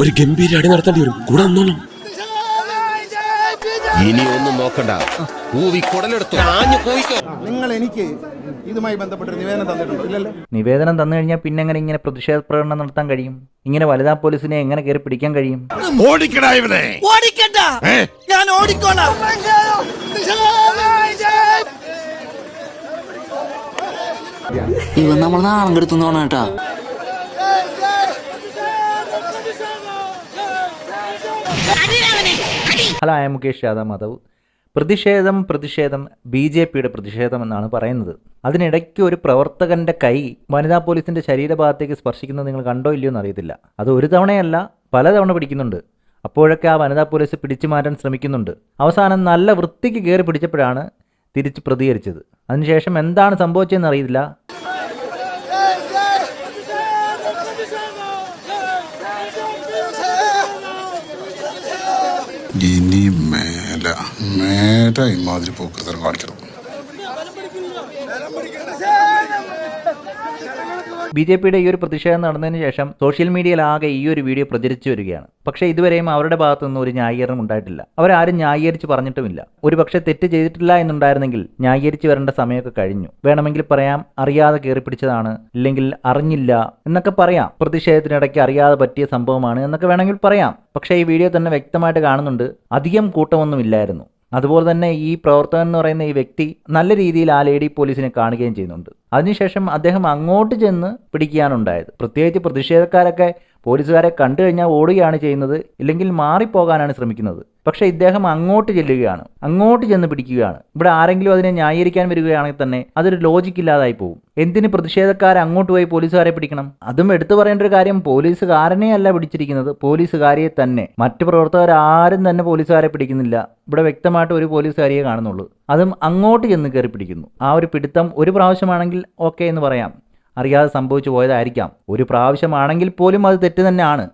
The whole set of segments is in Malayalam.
ഒരു ഗംഭീര അടി നടത്തേണ്ടി വരും. കൂടെ വന്നോളാം ഇനി ഒന്നും നോക്കണ്ട. കുടലെടുത്തു. ആഞ്ഞു പോയിക്കോ നിങ്ങൾ എനിക്ക് ഇതുമായി ബന്ധപ്പെട്ട് നിവേദനം തന്നിട്ടുണ്ടോ? ഇല്ലല്ലോ? നിവേദനം തന്നു കഴിഞ്ഞാൽ പിന്നെ എങ്ങനെ ഇങ്ങനെ പ്രതിഷേധ പ്രകടനം നടത്താൻ കഴിയും? ഇങ്ങനെ വനിതാ പോലീസിനെ എങ്ങനെ കയറി പിടിക്കാൻ കഴിയും? ഓടിക്കടാ ഇവനെ. ഓടിക്കണ്ട. ഞാൻ ഓടിക്കോളാം. ഇവൻ നമ്മൾ നാളെ കെടുത്തുന്നോണ ഹലോ മുകേഷ് യാദവ് മാധവ്. പ്രതിഷേധം പ്രതിഷേധം ബി ജെ പിയുടെ പ്രതിഷേധം എന്നാണ് പറയുന്നത്. അതിനിടയ്ക്ക് ഒരു പ്രവർത്തകന്റെ കൈ വനിതാ പോലീസിന്റെ ശരീരഭാഗത്തേക്ക് സ്പർശിക്കുന്നത് നിങ്ങൾ കണ്ടോ ഇല്ലയോ എന്ന് അറിയത്തില്ല അത് ഒരു തവണയല്ല പലതവണ പിടിക്കുന്നുണ്ട്. അപ്പോഴൊക്കെ ആ വനിതാ പോലീസ് പിടിച്ചു മാറ്റാൻ ശ്രമിക്കുന്നുണ്ട്. അവസാനം നല്ല വൃത്തിക്ക് കയറി പിടിച്ചപ്പോഴാണ് തിരിച്ച് പ്രതികരിച്ചത്. അതിനുശേഷം എന്താണ് സംഭവിച്ചതെന്ന് അറിയില്ല ഇനി മേല മേല ഇമാതിരി പോക്കൃതം കാണിക്കണം. ബി ജെ പിയുടെ ഈ ഒരു പ്രതിഷേധം നടന്നതിന് ശേഷം സോഷ്യൽ മീഡിയയിലാകെ ഈ ഒരു വീഡിയോ പ്രചരിച്ചു വരികയാണ്. പക്ഷേ ഇതുവരെയും അവരുടെ ഭാഗത്തു നിന്ന് ഒരു ന്യായീകരണം ഉണ്ടായിട്ടില്ല. അവരാരും ന്യായീകരിച്ച് പറഞ്ഞിട്ടുമില്ല. ഒരു പക്ഷേ തെറ്റ് ചെയ്തിട്ടില്ല എന്നുണ്ടായിരുന്നെങ്കിൽ ന്യായീകരിച്ച് വരേണ്ട സമയമൊക്കെ കഴിഞ്ഞു. വേണമെങ്കിൽ പറയാം അറിയാതെ കയറി പിടിച്ചതാണ് ഇല്ലെങ്കിൽ അറിഞ്ഞില്ല എന്നൊക്കെ പറയാം. പ്രതിഷേധത്തിനിടയ്ക്ക് അറിയാതെ പറ്റിയ സംഭവമാണ് എന്നൊക്കെ വേണമെങ്കിൽ പറയാം. പക്ഷേ ഈ വീഡിയോ തന്നെ വ്യക്തമായിട്ട് കാണുന്നുണ്ട്. അധികം കൂട്ടമൊന്നും ഇല്ലായിരുന്നു അതുപോലെ തന്നെ ഈ പ്രവർത്തകൻ എന്ന് പറയുന്ന ഈ വ്യക്തി നല്ല രീതിയിൽ ആ ലേഡി പോലീസിനെ കാണുകയും ചെയ്യുന്നുണ്ട്. അതിനുശേഷം അദ്ദേഹം അങ്ങോട്ട് ചെന്ന് പിടിക്കുകയാണ് ഉണ്ടായത്. പ്രത്യേകിച്ച് പ്രതിഷേധക്കാരൊക്കെ പോലീസുകാരെ കണ്ടു കഴിഞ്ഞാൽ ഓടുകയാണ് ചെയ്യുന്നത് ഇല്ലെങ്കിൽ മാറിപ്പോകാനാണ് ശ്രമിക്കുന്നത്. പക്ഷേ ഇദ്ദേഹം അങ്ങോട്ട് ചെല്ലുകയാണ് അങ്ങോട്ട് ചെന്ന് പിടിക്കുകയാണ്. ഇവിടെ ആരെങ്കിലും അതിനെ ന്യായീകരിക്കാൻ വരികയാണെങ്കിൽ തന്നെ അതൊരു ലോജിക്ക് ഇല്ലാതായി പോകും. എന്തിന് പ്രതിഷേധക്കാരെ അങ്ങോട്ട് പോയി പോലീസുകാരെ പിടിക്കണം? അതും എടുത്തു പറയേണ്ട ഒരു കാര്യം പോലീസുകാരനെ അല്ല പിടിച്ചിരിക്കുന്നത് പോലീസുകാരിയെ തന്നെ. മറ്റു പ്രവർത്തകർ ആരും തന്നെ പോലീസുകാരെ പിടിക്കുന്നില്ല. ഇവിടെ വ്യക്തമായിട്ട് ഒരു പോലീസുകാരിയെ കാണുന്നുള്ളൂ. അതും അങ്ങോട്ട് ചെന്ന് കയറി പിടിക്കുന്നു. ആ ഒരു പിടുത്തം ഒരു പ്രാവശ്യമാണെങ്കിൽ ഓക്കെ എന്ന് പറയാം. അറിയാതെ സംഭവിച്ചു പോയതായിരിക്കാം. ഒരു പ്രാവശ്യമാണെങ്കിൽ പോലും അത് തെറ്റ് തന്നെയാണ്.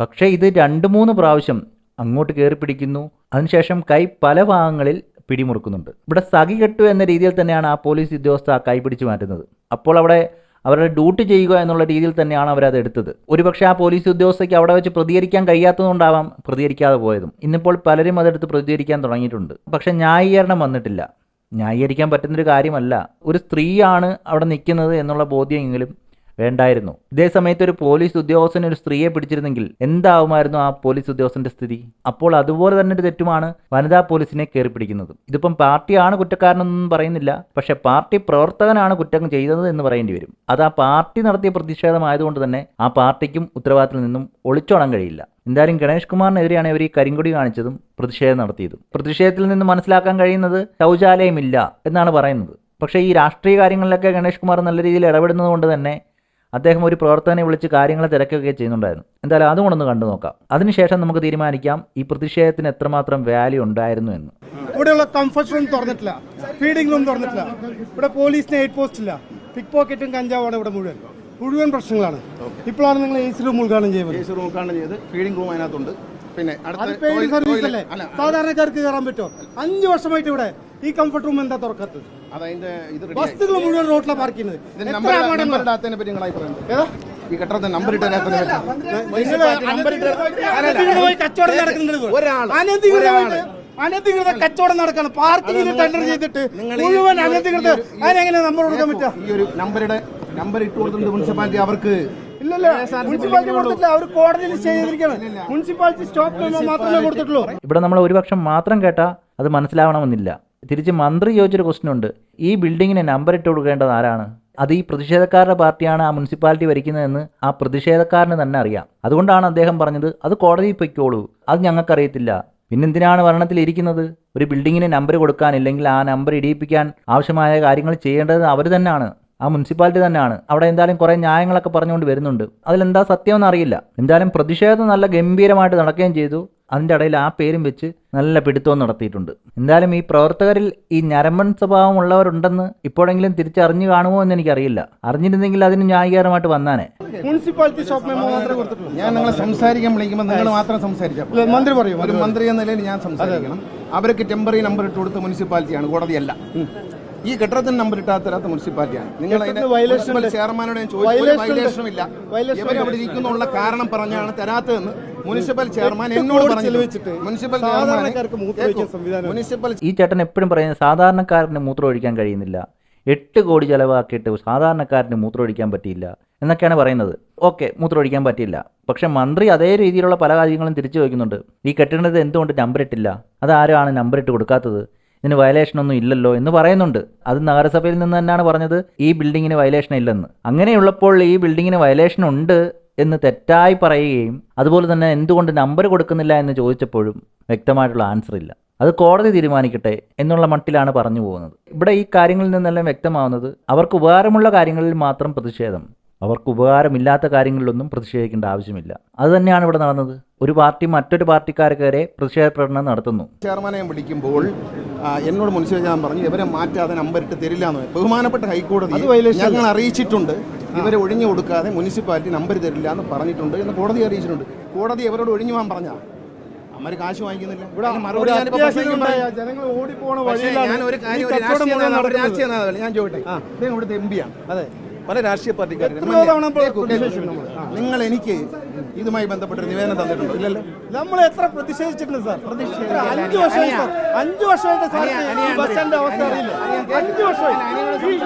പക്ഷേ ഇത് രണ്ട് മൂന്ന് പ്രാവശ്യം അങ്ങോട്ട് കയറി പിടിക്കുന്നു. അതിനുശേഷം കൈ പല ഭാഗങ്ങളിൽ പിടിമുറുക്കുന്നുണ്ട്. ഇവിടെ സഖി കെട്ടു എന്ന രീതിയിൽ തന്നെയാണ് ആ പോലീസ് ഉദ്യോഗസ്ഥ കൈ പിടിച്ചു മാറ്റുന്നത്. അപ്പോൾ അവിടെ അവരുടെ ഡ്യൂട്ടി ചെയ്യുക എന്നുള്ള രീതിയിൽ തന്നെയാണ് അവരത് എടുത്തത്. ഒരുപക്ഷെ ആ പോലീസ് ഉദ്യോഗസ്ഥയ്ക്ക് അവിടെ വെച്ച് പ്രതികരിക്കാൻ കഴിയാത്തതുകൊണ്ടാവാം പ്രതികരിക്കാതെ പോയതും. ഇന്നിപ്പോൾ പലരും അതെടുത്ത് പ്രതികരിക്കാൻ തുടങ്ങിയിട്ടുണ്ട്. പക്ഷേ ന്യായീകരണം വന്നിട്ടില്ല. ന്യായീകരിക്കാൻ പറ്റുന്നൊരു കാര്യമല്ല. ഒരു സ്ത്രീയാണ് അവിടെ നിൽക്കുന്നത് എന്നുള്ള ബോധ്യമെങ്കിലും വേണ്ടായിരുന്നു. ഇതേ സമയത്ത് ഒരു പോലീസ് ഉദ്യോഗസ്ഥൻ ഒരു സ്ത്രീയെ പിടിച്ചിരുന്നെങ്കിൽ എന്താവുമായിരുന്നു ആ പോലീസ് ഉദ്യോഗസ്ഥന്റെ സ്ഥിതി? അപ്പോൾ അതുപോലെ തന്നെ ഒരു തെറ്റുമാണ് വനിതാ പോലീസിനെ കയറി പിടിക്കുന്നത്. ഇതിപ്പം പാർട്ടിയാണ് കുറ്റക്കാരനെന്നൊന്നും പറയുന്നില്ല. പക്ഷെ പാർട്ടി പ്രവർത്തകനാണ് കുറ്റം ചെയ്തത് എന്ന് പറയേണ്ടി വരും. അത് ആ പാർട്ടി നടത്തിയ പ്രതിഷേധമായതുകൊണ്ട് തന്നെ ആ പാർട്ടിക്കും ഉത്തരവാദിത്തത്തിൽ നിന്നും ഒളിച്ചോടാൻ കഴിയില്ല. എന്തായാലും ഗണേഷ് കുമാറിനെതിരെയാണ് ഇവർ ഈ കരിങ്കൊടി കാണിച്ചതും പ്രതിഷേധം നടത്തിയതും. പ്രതിഷേധത്തിൽ നിന്ന് മനസ്സിലാക്കാൻ കഴിയുന്നത് ശൗചാലയമില്ല എന്നാണ് പറയുന്നത്. പക്ഷേ ഈ രാഷ്ട്രീയ കാര്യങ്ങളിലൊക്കെ ഗണേഷ് കുമാർ നല്ല രീതിയിൽ ഇടപെടുന്നത് കൊണ്ട് തന്നെ അദ്ദേഹം ഒരു പ്രവർത്തകനെ വിളിച്ച് കാര്യങ്ങൾ തിരക്കുകയൊക്കെ ചെയ്യുന്നുണ്ടായിരുന്നു. എന്തായാലും അതും കൊണ്ടൊന്ന് കണ്ടു നോക്കാം. അതിനുശേഷം നമുക്ക് തീരുമാനിക്കാം ഈ പ്രതിഷേധത്തിന് എത്രമാത്രം വാല്യൂ ഉണ്ടായിരുന്നു എന്ന്. ഇവിടെയുള്ള കംഫർട്ട് റൂം തുറന്നിട്ടില്ല. ഫീഡിംഗ് റൂം തുറന്നിട്ടില്ല. ഇവിടെ പോലീസിന് ഹെയ്റ്റ് പോസ്റ്റ് ഇല്ല. പിക് പോക്കറ്റും കഞ്ചാവാണ് ഇവിടെ മുഴുവൻ. മുഴുവൻ പ്രശ്നങ്ങളാണ്. ഇപ്പോഴാണ് നിങ്ങൾ എ സി റൂം ഉദ്ഘാടനം ചെയ്യുന്നത്. എ സി റൂം ഉദ്ഘാടനം ചെയ്ത് ഫീഡിംഗ് റൂം അതിനകത്തുണ്ട്. പിന്നെ സർവീസ് അല്ലേ? സാധാരണക്കാർക്ക് കയറാൻ പറ്റുമോ? അഞ്ചു വർഷമായിട്ട് ഇവിടെ ഈ കംഫർട്ട് റൂം എന്താ തുറക്കാത്തത്? അതതിന്റെ ഇത് മുഴുവൻ റോട്ടിലാണ് പാർക്ക് ചെയ്യുന്നത്. നമ്പർ നമ്പർ ഇടാത്തതിനെ പറ്റി ഏതാ? ഈ കെട്ടിടത്തിന് നമ്പർ കച്ചവടം നടക്കുന്നുണ്ട് ഒരാൾ അനധികൃതമായിട്ട് അനധികൃത കച്ചവടം നടക്കണം. പാർക്കിങ്ങിന് ടെൻഡർ ചെയ്തിട്ട് മുഴുവൻ അനധികൃത അതിനെങ്ങനെ നമ്പർ കൊടുക്കാൻ പറ്റുക? ഈ ഒരു നമ്പറുടെ നമ്പർ ഇട്ട് കൊടുത്തിട്ടുണ്ട് മുനിസിപ്പാലിറ്റി അവർക്ക്. ഇല്ലല്ല മുനിസിപ്പാലിറ്റി കൊടുത്തില്ല അവർ കോടതിയിൽ മുനിസിപ്പാലിറ്റി സ്റ്റോപ്പ് മാത്രമേ കൊടുത്തിട്ടുള്ളൂ. ഇവിടെ നമ്മൾ ഒരു പക്ഷം മാത്രം കേട്ടാൽ അത് മനസ്സിലാവണമെന്നില്ല. തിരിച്ച് മന്ത്രി ചോദിച്ചൊരു ക്വസ്റ്റ്യൻ ഉണ്ട്. ഈ ബിൽഡിങ്ങിന് നമ്പർ ഇട്ട് കൊടുക്കേണ്ടത് ആരാണ്? അത് ഈ പ്രതിഷേധക്കാരുടെ പാർട്ടിയാണ് ആ മുനിസിപ്പാലിറ്റി ഭരിക്കുന്നതെന്ന് ആ പ്രതിഷേധക്കാരന് തന്നെ അറിയാം. അതുകൊണ്ടാണ് അദ്ദേഹം പറഞ്ഞത് അത് കോടതിയിൽ പൊയ്ക്കോളൂ. അത് ഞങ്ങൾക്കറിയത്തില്ല. പിന്നെന്തിനാണ് ഭരണത്തിൽ ഇരിക്കുന്നത്? ഒരു ബിൽഡിങ്ങിന് നമ്പർ കൊടുക്കാൻ കൊടുക്കാനില്ലെങ്കിൽ ആ നമ്പർ ഇടിയിപ്പിക്കാൻ ആവശ്യമായ കാര്യങ്ങൾ ചെയ്യേണ്ടത് അവർ തന്നെയാണ്. ആ മുനിസിപ്പാലിറ്റി തന്നെയാണ്. അവിടെ എന്തായാലും കുറേ ന്യായങ്ങളൊക്കെ പറഞ്ഞുകൊണ്ട് വരുന്നുണ്ട്. അതിലെന്താ സത്യമെന്ന് അറിയില്ല. എന്തായാലും പ്രതിഷേധം നല്ല ഗംഭീരമായിട്ട് നടക്കുകയും ചെയ്തു. അതിന്റെ ഇടയിൽ ആ പേരും വെച്ച് നല്ല പിടുത്തവും നടത്തിയിട്ടുണ്ട്. എന്തായാലും ഈ പ്രവർത്തകരിൽ ഈ ഞരമ്പൻ സ്വഭാവം ഉള്ളവരുണ്ടെന്ന് ഇപ്പോഴെങ്കിലും തിരിച്ചറിഞ്ഞു കാണുമോ എന്ന് എനിക്കറിയില്ല. അറിഞ്ഞിരുന്നെങ്കിൽ അതിന് ന്യായീകരമായിട്ട് വന്നാനെ. മുനിസിപ്പാലിറ്റി ഷോപ്പ് മെമ്മോ മാത്രമേ കൊടുത്തിട്ടുള്ളൂ. ഞാൻ നിങ്ങളെ സംസാരിക്കാൻ വിളിക്കുമ്പോൾ നിങ്ങൾ മാത്രം ഇല്ല, മന്ത്രി പറയും ഒരു മന്ത്രി എന്ന നിലയിൽ ഞാൻ സംസാരിക്കണം. അവർക്ക് ടെമ്പററി നമ്പർ ഇട്ട് കൊടുത്ത മുനിസിപ്പാലിറ്റിയാണ് കോടതിയല്ല. ഈ കെട്ടിടത്തിന് നമ്പർ ഇട്ടാ തരാത്ത മുനിസിപ്പാലിറ്റിയാണ്. നിങ്ങൾ അതിനെ കെട്ടിടത്തിന് violation ചെയർമാനോട് ഞാൻ ചോദിച്ചു Violation ഉണ്ട്. വയലേഷനും ഇല്ല. ഇരിക്കുന്നുള്ള കാരണം പറഞ്ഞാണ് തരാത്തതെന്ന് മുനിസിപ്പൽ ചെയർമാൻ എന്നോട് പറഞ്ഞു മുനിസിപ്പൽ മൂത്രമൊഴിക്കാൻ മുനിസിപ്പൽ ഈ ചേട്ടൻ എപ്പോഴും പറയുന്നത് സാധാരണക്കാരന് മൂത്രം ഒഴിക്കാൻ കഴിയുന്നില്ല. എട്ട് കോടി ചെലവാക്കിയിട്ട് സാധാരണക്കാരന് മൂത്രം ഒഴിക്കാൻ പറ്റിയില്ല എന്നൊക്കെയാണ് പറയുന്നത്. ഓക്കെ മൂത്രം ഒഴിക്കാൻ പറ്റിയില്ല. പക്ഷെ മന്ത്രി അതേ രീതിയിലുള്ള പല കാര്യങ്ങളും തിരിച്ചു വയ്ക്കുന്നുണ്ട് ഈ കെട്ടിടത്തിൽ എന്തുകൊണ്ട് നമ്പർ ഇട്ടില്ല? അതാരാണ് നമ്പർ ഇട്ട് കൊടുക്കാത്തത്? ഇതിന് വയലേഷൻ ഒന്നും ഇല്ലല്ലോ എന്ന് പറയുന്നുണ്ട്. അത് നഗരസഭയിൽ നിന്ന് തന്നെയാണ് പറഞ്ഞത്. ഈ ബിൽഡിങ്ങിന് വയലേഷൻ ഇല്ലെന്ന്. അങ്ങനെയുള്ളപ്പോൾ ഈ ബിൽഡിങ്ങിന് വയലേഷൻ ഉണ്ട് എന്ന് തെറ്റായി പറയുകയും അതുപോലെ തന്നെ എന്തുകൊണ്ട് നമ്പർ കൊടുക്കുന്നില്ല എന്ന് ചോദിച്ചപ്പോഴും വ്യക്തമായിട്ടുള്ള ആൻസർ ഇല്ല. അത് കോടതി തീരുമാനിക്കട്ടെ എന്നുള്ള മട്ടിലാണ് പറഞ്ഞു പോകുന്നത്. ഇവിടെ ഈ കാര്യങ്ങളിൽ നിന്നെല്ലാം വ്യക്തമാവുന്നത് അവർക്ക് ഉപകാരമുള്ള കാര്യങ്ങളിൽ മാത്രം പ്രതിഷേധം. അവർക്ക് ഉപകാരമില്ലാത്ത കാര്യങ്ങളിലൊന്നും പ്രതിഷേധിക്കേണ്ട ആവശ്യമില്ല. അത് തന്നെയാണ് ഇവിടെ നടന്നത്. ഒരു പാർട്ടി മറ്റൊരു പാർട്ടിക്കാർക്കെതിരെ പ്രതിഷേധ പ്രകടനം നടത്തുന്നു. ചെയർമാനെ വിളിക്കുമ്പോൾ എന്നോട് മുനിസിപ്പൽ ഞാൻ പറഞ്ഞു ഇവരെ മാറ്റാതെ നമ്പർ ഇട്ട് തരില്ല എന്ന് ബഹുമാനപ്പെട്ട ഹൈക്കോടതി ഞങ്ങൾ അറിയിച്ചിട്ടുണ്ട്. ഇവരെ ഒഴിഞ്ഞു കൊടുക്കാതെ മുനിസിപ്പാലിറ്റി നമ്പർ തരില്ല എന്ന് പറഞ്ഞിട്ടുണ്ട് എന്ന് കോടതി അറിയിച്ചിട്ടുണ്ട്. കോടതി അവരോട് ഒഴിഞ്ഞു പോകാൻ പറഞ്ഞാ? അമ്മര് കാശ് വാങ്ങിക്കുന്നില്ല. ഇവിടെ മറുപടി ജനങ്ങൾ ഓടിപ്പോണ ഞാൻ ഒരു കാര്യം. ഞാൻ ചോദിട്ടെ അദ്ദേഹം ഇവിടുത്തെ എം പിയാണ് അതെ. പല രാഷ്ട്രീയ പാർട്ടിക്കാരും. നിങ്ങൾ എനിക്ക് ഇതുമായി ബന്ധപ്പെട്ട നിവേദനം തന്നിട്ടുണ്ടോ? ഇല്ലല്ലോ? നമ്മൾ എത്ര പ്രതിഷേധിച്ചിട്ടുണ്ട് സാർ? അഞ്ചു അഞ്ച് വർഷമായി സാർ. അഞ്ച് വർഷമായിട്ട് സാർ ബസ് സ്റ്റാൻഡിന്റെ അവസ്ഥ അറിയില്ല? അഞ്ച് വർഷമായി.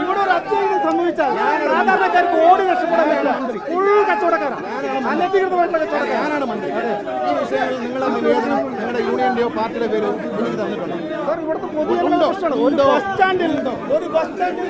ഇവിടെ ഒരു അത്യാഹിതം സംഭവിച്ചാൽ സാധാരണക്കാർക്ക് ഓടി രക്ഷപ്പെടാൻ പറ്റില്ല ഫുൾ കച്ചവടക്കാരാണ് അനധികൃതമായിട്ടുള്ള കച്ചവടക്കാരാണ് ഞാനാണ് മന്ത്രി. ഈ വിഷയങ്ങളിൽ നിങ്ങളുടെ നിവേദനം നിങ്ങളുടെ യൂണിയന്റെയോ പാർട്ടിയുടെ പേരോ എനിക്ക് തന്നിട്ടുണ്ടോ? സാർ ഇവിടുത്തെ പൊതുജനങ്ങളുടെ പ്രശ്നമാണ്. ഒരു ബസ് സ്റ്റാൻഡിൽ ഉണ്ടോ? ഒരു ബസ് സ്റ്റാൻഡിൽ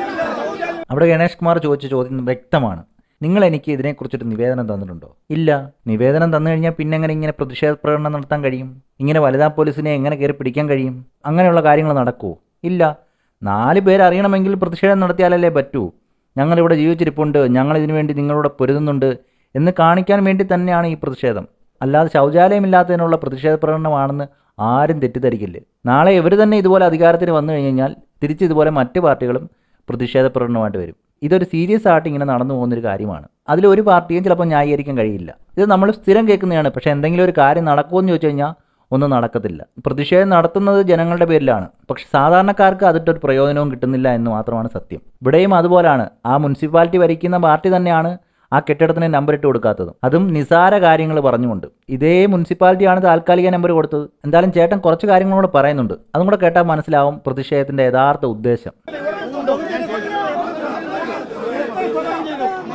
അവിടെ ഗണേഷ് കുമാർ ചോദിച്ച ചോദ്യം വ്യക്തമാണ്. നിങ്ങൾ എനിക്ക് ഇതിനെക്കുറിച്ചൊരു നിവേദനം തന്നിട്ടുണ്ടോ? ഇല്ല. നിവേദനം തന്നു കഴിഞ്ഞാൽ പിന്നെ എങ്ങനെ ഇങ്ങനെ പ്രതിഷേധ പ്രകടനം നടത്താൻ കഴിയും? ഇങ്ങനെ വനിതാ പോലീസിനെ എങ്ങനെ കയറി പിടിക്കാൻ കഴിയും? അങ്ങനെയുള്ള കാര്യങ്ങൾ നടക്കുമോ ഇല്ല. നാല് പേരറിയണമെങ്കിൽ പ്രതിഷേധം നടത്തിയാലല്ലേ പറ്റൂ. ഞങ്ങളിവിടെ ജീവിച്ചിരിപ്പുണ്ട്. ഞങ്ങൾ ഇതിനു വേണ്ടി നിങ്ങളോട് പൊരുതുന്നുണ്ട് എന്ന് കാണിക്കാൻ വേണ്ടി തന്നെയാണ് ഈ പ്രതിഷേധം. അല്ലാതെ ശൗചാലയമില്ലാത്തതിനുള്ള പ്രതിഷേധ പ്രകടനമാണെന്ന് ആരും തെറ്റിദ്ധരിക്കില്ല? നാളെ ഇവർ തന്നെ ഇതുപോലെ അധികാരത്തിന് വന്നു കഴിഞ്ഞാൽ തിരിച്ച് ഇതുപോലെ മറ്റ് പാർട്ടികളും പ്രതിഷേധ പ്രകടനമായിട്ട് വരും. ഇതൊരു സീരിയസ് ആയിട്ട് ഇങ്ങനെ നടന്നു പോകുന്നൊരു കാര്യമാണ്. അതിലൊരു പാർട്ടിയും ചിലപ്പോൾ ന്യായീകരിക്കാൻ കഴിയില്ല. ഇത് നമ്മൾ സ്ഥിരം കേൾക്കുന്നതാണ്. പക്ഷേ എന്തെങ്കിലും ഒരു കാര്യം നടക്കുമെന്ന് ചോദിച്ചു കഴിഞ്ഞാൽ ഒന്നും നടക്കത്തില്ല. പ്രതിഷേധം നടത്തുന്നത് ജനങ്ങളുടെ പേരിലാണ്. പക്ഷെ സാധാരണക്കാർക്ക് അതിട്ട് ഒരു പ്രയോജനവും കിട്ടുന്നില്ല എന്ന് മാത്രമാണ് സത്യം. ഇവിടെയും അതുപോലാണ്. ആ മുനിസിപ്പാലിറ്റി ഭരിക്കുന്ന പാർട്ടി തന്നെയാണ് ആ കെട്ടിടത്തിന് നമ്പർ ഇട്ട് കൊടുക്കാത്തതും. അതും നിസാര കാര്യങ്ങൾ പറഞ്ഞുകൊണ്ട്. ഇതേ മുനിസിപ്പാലിറ്റിയാണ് താൽക്കാലിക നമ്പർ കൊടുത്തത്. എന്തായാലും ചേട്ടൻ കുറച്ച് കാര്യങ്ങളോട് പറയുന്നുണ്ട്. അതും കൂടെ കേട്ടാൽ മനസ്സിലാവും പ്രതിഷേധത്തിന്റെ യഥാർത്ഥ ഉദ്ദേശം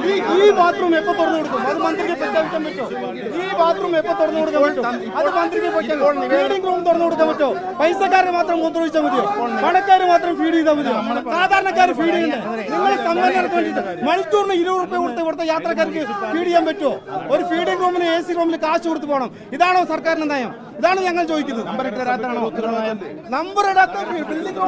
ഈ ഈ ബാത്റൂം എപ്പോ തുറന്നു കൊടുക്കും? അത് മന്ത്രിക്ക് പ്രഖ്യാപിക്കാൻ പറ്റുമോ ഈ ബാത്റൂം എപ്പോ തുറന്നു കൊടുക്കാൻ പറ്റും? അത് മന്ത്രിക്ക് ഫീഡിംഗ് റൂം തുറന്നു കൊടുക്കാൻ പറ്റോ? പൈസക്കാരെ മാത്രം കൊണ്ടുവച്ചാൽ മതിയോ? പണക്കാർ മാത്രം ഫീഡ് ചെയ്താൽ മതിയോ? സാധാരണക്കാർ ഫീഡ് ചെയ്യുന്നത്. നിങ്ങൾ സംഘടന വേണ്ടിയിട്ട് മണിക്കൂറിന് ഇരുപത് റുപ്യ കൊടുത്ത് ഇവിടുത്തെ യാത്രക്കാർക്ക് ഫീഡ് ചെയ്യാൻ പറ്റുമോ? ഒരു ഫീഡിംഗ് റൂമിന് എ സി റൂമിൽ കാശ് കൊടുത്ത് പോകണം. ഇതാണോ സർക്കാരിന്റെ നയം? ഇതാണ് ഞങ്ങൾ ചോദിക്കുന്നത്. നമ്പർ നമ്പർ ഇടാത്ത ബിൽഡിംഗ്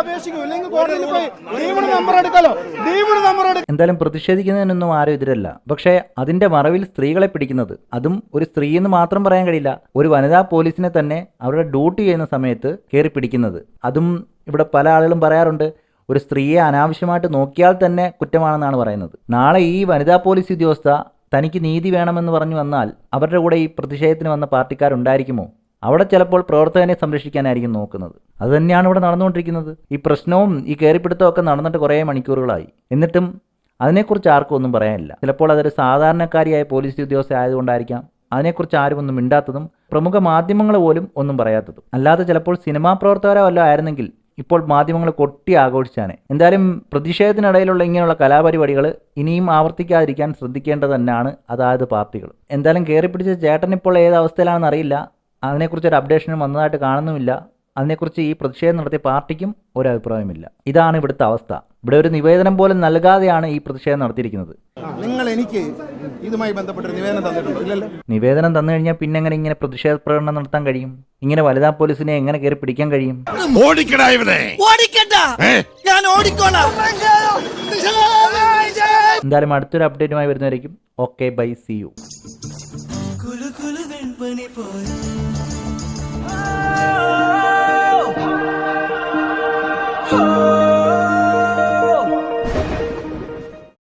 അപേക്ഷിക്കും ഇല്ലെങ്കിൽ കോടതിയിൽ പോയി ഡീമിന് നമ്പർ എടുക്കാലോ? ഡീമിന് നമ്പർ എന്തായാലും പ്രതിഷേധിക്കുന്നതിനൊന്നും ആരും എതിരല്ല. പക്ഷേ അതിന്റെ മറവിൽ സ്ത്രീകളെ പിടിക്കുന്നത് അതും ഒരു സ്ത്രീ എന്ന് മാത്രം പറയാൻ കഴിയില്ല. ഒരു വനിതാ പോലീസിനെ തന്നെ അവരുടെ ഡ്യൂട്ടി ചെയ്യുന്ന സമയത്ത് കയറി പിടിക്കുന്നത്. അതും ഇവിടെ പല ആളുകളും പറയാറുണ്ട് ഒരു സ്ത്രീയെ അനാവശ്യമായിട്ട് നോക്കിയാൽ തന്നെ കുറ്റമാണെന്നാണ് പറയുന്നത്. നാളെ ഈ വനിതാ പോലീസ് ഉദ്യോഗസ്ഥ തനിക്ക് നീതി വേണമെന്ന് പറഞ്ഞു വന്നാൽ അവരുടെ കൂടെ ഈ പ്രതിഷേധത്തിന് വന്ന പാർട്ടിക്കാരുണ്ടായിരിക്കുമോ? അവിടെ ചിലപ്പോൾ പ്രവർത്തകനെ സംരക്ഷിക്കാനായിരിക്കും നോക്കുന്നത്. അതുതന്നെയാണ് ഇവിടെ നടന്നുകൊണ്ടിരിക്കുന്നത്. ഈ പ്രശ്നവും ഈ കയറിപ്പിടുത്തവും ഒക്കെ നടന്നിട്ട് കുറേ മണിക്കൂറുകളായി. എന്നിട്ടും അതിനെക്കുറിച്ച് ആർക്കും ഒന്നും പറയാനില്ല. ചിലപ്പോൾ അതൊരു സാധാരണക്കാരിയായ പോലീസ് ഉദ്യോഗസ്ഥ ആയതുകൊണ്ടായിരിക്കാം അതിനെക്കുറിച്ച് ആരും ഒന്നും മിണ്ടാത്തതും പ്രമുഖ മാധ്യമങ്ങൾ പോലും ഒന്നും പറയാത്തതും. അല്ലാതെ ചിലപ്പോൾ സിനിമാ പ്രവർത്തകരോ അല്ല ആയിരുന്നെങ്കിൽ ഇപ്പോൾ മാധ്യമങ്ങൾ കൊട്ടി ആഘോഷിച്ചാണ്. എന്തായാലും പ്രതിഷേധത്തിനിടയിലുള്ള ഇങ്ങനെയുള്ള കലാപരിപാടികൾ ഇനിയും ആവർത്തിക്കാതിരിക്കാൻ ശ്രദ്ധിക്കേണ്ടത് തന്നെയാണ്. അതായത് പാർട്ടികൾ. എന്തായാലും കയറി പിടിച്ച ചേട്ടൻ ഇപ്പോൾ ഏത് അവസ്ഥയിലാണെന്ന് അറിയില്ല. അതിനെക്കുറിച്ച് ഒരു അപ്ഡേഷനും വന്നതായിട്ട് കാണുന്നുമില്ല. അതിനെക്കുറിച്ച് ഈ പ്രതിഷേധം നടത്തിയ പാർട്ടിക്കും ഒരു അഭിപ്രായമില്ല ഇതാണ് ഇവിടുത്തെ അവസ്ഥ. ഇവിടെ ഒരു നിവേദനം പോലും നൽകാതെയാണ് ഈ പ്രതിഷേധം നടത്തിയിരിക്കുന്നത്. നിങ്ങൾ എനിക്ക് ഇതുമായി ബന്ധപ്പെട്ട നിവേദനം തന്നിട്ടുണ്ടോ? ഇല്ലല്ലോ. നിവേദനം തന്നു കഴിഞ്ഞാൽ പിന്നെ എങ്ങനെ ഇങ്ങനെ പ്രതിഷേധ പ്രകടനം നടത്താൻ കഴിയും? ഇങ്ങനെ വനിതാ പോലീസിനെ എങ്ങനെ കയറി പിടിക്കാൻ കഴിയും? ഓടിക്കടാ ഇവനെ. ഓടിക്കണ്ട. ഞാൻ ഓടിക്കോളാം. എന്തായാലും അടുത്തൊരു അപ്ഡേറ്റുമായി വരുന്നവരേക്കും ഓക്കെ ബൈ സി യു. കുലു കുലു വെൺപനി പോലെ. Oh.